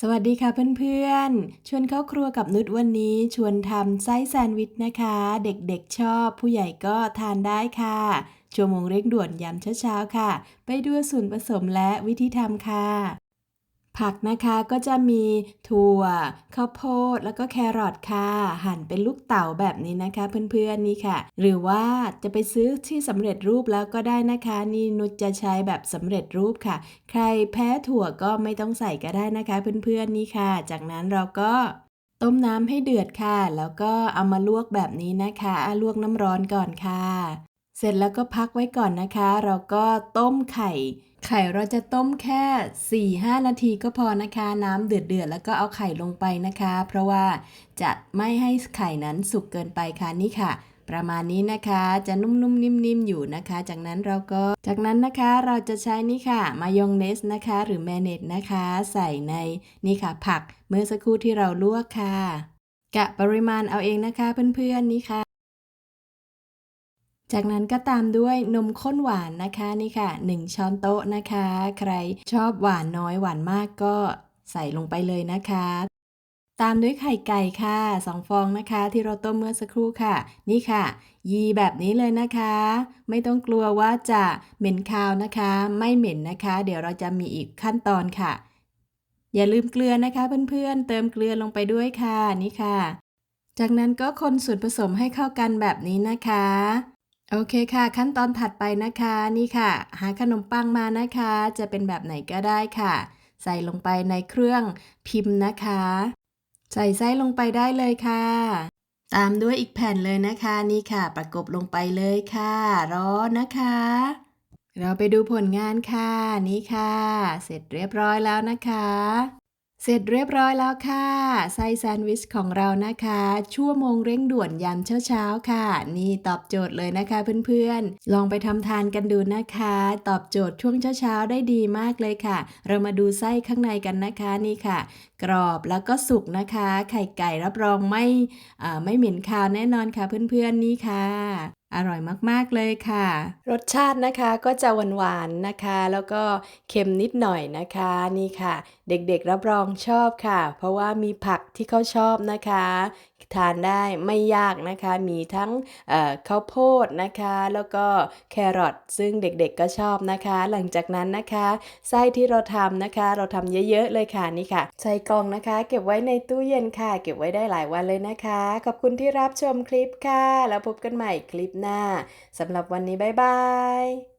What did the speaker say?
สวัสดีค่ะเพื่อนๆ ชวนเข้าครัวกับนุชวันนี้ชวนทำไส้แซนด์วิชนะคะ เด็กๆชอบผู้ใหญ่ก็ทานได้ค่ะ ชั่วโมงเร่งด่วนยามเช้าๆค่ะ ไปดูส่วนผสมและวิธีทำค่ะ ผักนะคะก็จะมีถั่วข้าวโพดแล้วก็แครอทค่ะ หั่นเป็นลูกเต๋าแบบนี้นะคะ เพื่อนๆนี่ค่ะ หรือว่าจะไปซื้อที่สำเร็จรูปแล้วก็ได้นะคะ นี่นุชจะใช้แบบสำเร็จรูปค่ะ ใครแพ้ถั่วก็ไม่ต้องใส่ก็ได้นะคะ เพื่อนๆนี่ค่ะ จากนั้นเราก็ต้มน้ำให้เดือดค่ะ แล้วก็เอามาลวกแบบนี้นะคะลวกน้ำร้อนก่อนค่ะ เสร็จแล้วก็พักไว้ก่อนนะคะ เราก็ต้มไข่ ไข่เราจะต้มแค่ 4-5 นาทีก็พอนะคะ น้ำเดือดๆแล้วก็เอาไข่ลงไปนะคะ เพราะว่าจะไม่ให้ไข่นั้นสุกเกินไปค่ะนี่ค่ะ ประมาณนี้นะคะจะนุ่มๆนิ่มๆอยู่นะคะ จากนั้นเราก็จากนั้นนะคะเราจะใช้นี่ค่ะ มายองเนสนะคะ หรือแมเนตนะคะ ใส่ในนี่ค่ะ ผักเมื่อสักครู่ที่เราลวกค่ะกะปริมาณเอาเองนะคะเพื่อนๆนี่ค่ะ จากนั้นก็ตามด้วยนมข้นหวานนะคะนี่ค่ะ 1 ช้อนโต๊ะนะคะ ใครชอบหวานน้อยหวานมากก็ใส่ลงไปเลยนะคะ ตามด้วยไข่ไก่ค่ะ2ฟองนะคะ ที่เราต้มเมื่อสักครู่ค่ะ นี่ค่ะ ยีแบบนี้เลยนะคะ ไม่ต้องกลัวว่าจะเหม็นคาวนะคะ ไม่เหม็นนะคะ เดี๋ยวเราจะมีอีกขั้นตอนค่ะ อย่าลืมเกลือนะคะเพื่อนๆเติมเกลือลงไปด้วยค่ะนี่ค่ะ จากนั้นก็คนส่วนผสมให้เข้ากันแบบนี้นะคะ โอเคค่ะ ขั้นตอนถัดไปนะคะนี่ค่ะ หาขนมปังมานะคะ จะเป็นแบบไหนก็ได้ค่ะ ใส่ลงไปในเครื่องพิมพ์นะคะ ใส่ไส้ลงไปได้เลยค่ะ ตามด้วยอีกแผ่นเลยนะคะนี่ค่ะ ประกบลงไปเลยค่ะ รอนะคะ เราไปดูผลงานค่ะนี่ค่ะ เสร็จเรียบร้อยแล้วนะคะ เสร็จเรียบร้อยแล้วค่ะ ไส้แซนด์วิชของเรานะคะ ชั่วโมงเร่งด่วนยามเช้าๆค่ะ นี่ตอบโจทย์เลยนะคะเพื่อนๆ ลองไปทำทานกันดูนะคะ ตอบโจทย์ช่วงเช้าๆได้ดีมากเลยค่ะ เรามาดูไส้ข้างในกันนะคะนี่ค่ะ กรอบแล้วก็สุกนะคะ ไข่ไก่รับรองไม่ไม่เหม็นคาวแน่นอนค่ะเพื่อนๆนี่ค่ะ อร่อยมาก ๆ เลยค่ะ รสชาตินะคะก็จะหวานๆนะคะ แล้วก็เค็มนิดหน่อยนะคะนี่ค่ะ เด็กๆรับรองชอบค่ะ เพราะว่ามีผักที่เขาชอบนะคะ ทานได้ไม่ยากนะคะ มีทั้งข้าวโพดนะคะ แล้วก็แครอทซึ่งเด็กๆก็ชอบนะคะ หลังจากนั้นนะคะไส้ที่เราทำนะคะ เราทำเยอะๆเลยค่ะนี่ค่ะใส่กล่องนะคะ เก็บไว้ในตู้เย็นค่ะ เก็บไว้ได้หลายวันเลยนะคะ ขอบคุณที่รับชมคลิปค่ะ แล้วพบกันใหม่คลิปหน้าสำหรับวันนี้บ๊ายบาย